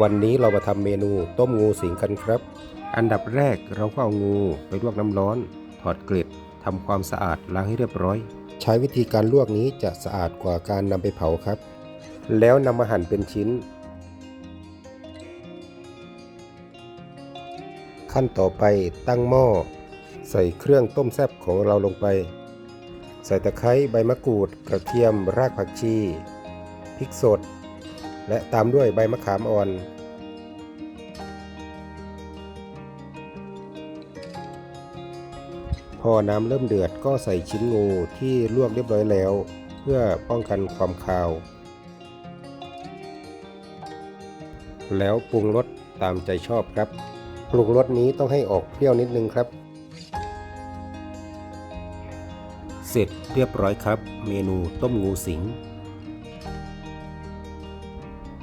วันนี้เรามาทำเมนูต้มงูสิงกันครับ อันดับแรกเราก็เอางูไปลวกน้ำร้อน ถอดเกล็ดทำความสะอาดล้างให้เรียบร้อย ใช้วิธีการลวกนี้จะสะอาดกว่าการนำไปเผาครับ แล้วนำมาหั่นเป็นชิ้น ขั้นต่อไปตั้งหม้อ ใส่เครื่องต้มแซ่บของเราลงไป ใส่ตะไคร้ใบมะกรูด กระเทียมรากผักชีพริกสด และตามด้วยใบมะขามอ่อน พอน้ำเริ่มเดือดก็ใส่ชิ้นงูที่ลวกเรียบร้อยแล้ว เพื่อป้องกันความคาว แล้วปรุงรสตามใจชอบครับ ปรุงรสนี้ต้องให้ออกเปรี้ยวนิดนึงครับ เสร็จเรียบร้อยครับ เมนูต้มงูสิง